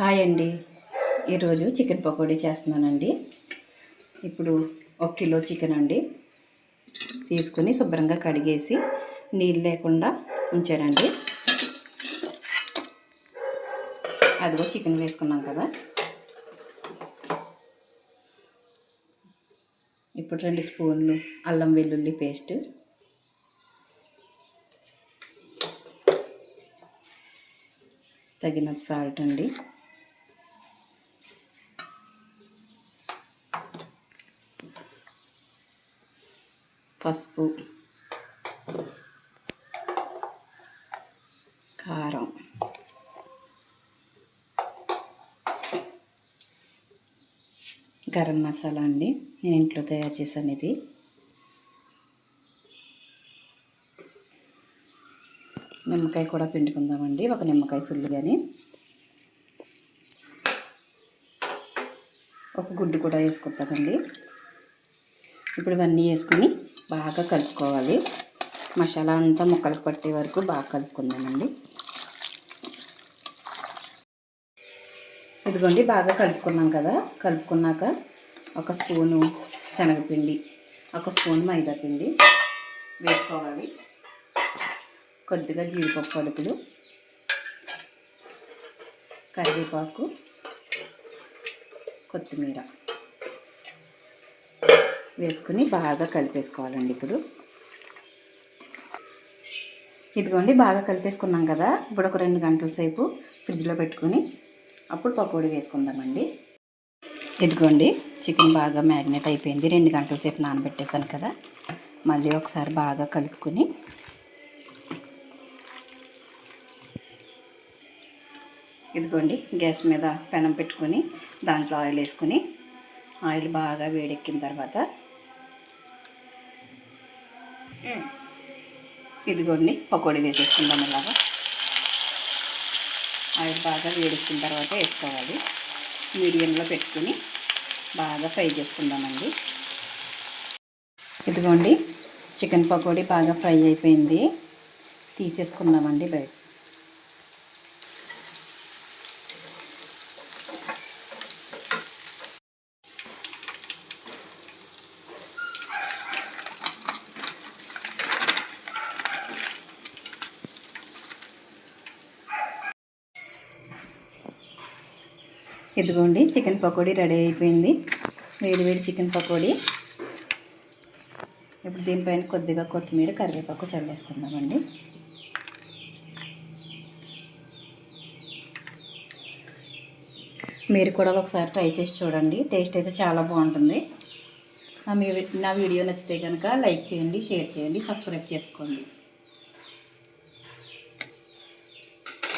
Hi అండి. ఈరోజు chicken pakodi చేస్తున్నానండి. ఇప్పుడు ఒక కిలో చికెన్ అండి. తీసుకుని శుభ్రంగా కడిగేసి నీళ్ళు లేకుండా ఉంచానండి. అదిగో చికెన్ వేసుకున్నాం కదా. ఇప్పుడు రెండు స్పూన్లు అల్లం వెల్లుల్లి పేస్ట్. తగినంత సాల్ట్ అండి. పసుపు కారం గరం మసాలా అండి. నేను ఇంట్లో తయారు చేశాను ఇది నిమ్మకాయ కూడా పిండుకుందామండి. ఒక నిమ్మకాయ ఫుల్ కానీ ఒక గుడ్డు కూడా వేసుకుంటామండి. ఇప్పుడు ఇవన్నీ వేసుకుని బాగా కలుపుకోవాలి. మసాలా అంతా ముక్కలకు పట్టే వరకు బాగా కలుపుకుందామండి. ఇదిగోండి బాగా కలుపుకున్నాం కదా. కలుపుకున్నాక ఒక స్పూను శనగపిండి ఒక స్పూన్ మైదా పిండి వేసుకోవాలి. కొద్దిగా జీడిపప్పు అడుగులు కరివేపాకు కొత్తిమీర. వేసుకుని బాగా కలిపేసుకోవాలండి ఇప్పుడు. ఇదిగోండి బాగా కలిపేసుకున్నాం కదా. ఇప్పుడు ఒక రెండు గంటల సేపు ఫ్రిడ్జ్లో పెట్టుకుని అప్పుడు పకోడీ వేసుకుందామండి. ఇదిగోండి చికెన్ బాగా మ్యాగ్నెట్ అయిపోయింది. రెండు గంటల సేపు నానబెట్టేశాను కదా. మళ్ళీ ఒకసారి బాగా కలుపుకుని ఇదిగోండి గ్యాస్ మీద పెనం పెట్టుకొని దాంట్లో ఆయిల్ వేసుకుని ఆయిల్ బాగా వేడెక్కిన తర్వాత ఇదిగోండి పకోడీ వేసేసుకుందాం ఇలాగా. ఆయిల్ బాగా వేడెక్కిన తర్వాత వేసుకోవాలి. మీడియంలో పెట్టుకుని బాగా ఫ్రై చేసుకుందామండి. ఇదిగోండి చికెన్ పకోడీ బాగా ఫ్రై అయిపోయింది. తీసేసుకుందామండి బయట. ఇదిగోండి చికెన్ పకోడీ రెడీ అయిపోయింది. వేడి వేడి చికెన్ పకోడీ. ఇప్పుడు దీనిపైన కొద్దిగా కొత్తిమీర కరివేపాకు చల్లేసుకుందామండి. మీరు కూడా ఒకసారి ట్రై చేసి చూడండి. టేస్ట్ అయితే చాలా బాగుంటుంది. నా మీ నా వీడియో నచ్చితే కనుక లైక్ చేయండి షేర్ చేయండి సబ్స్క్రైబ్ చేసుకోండి.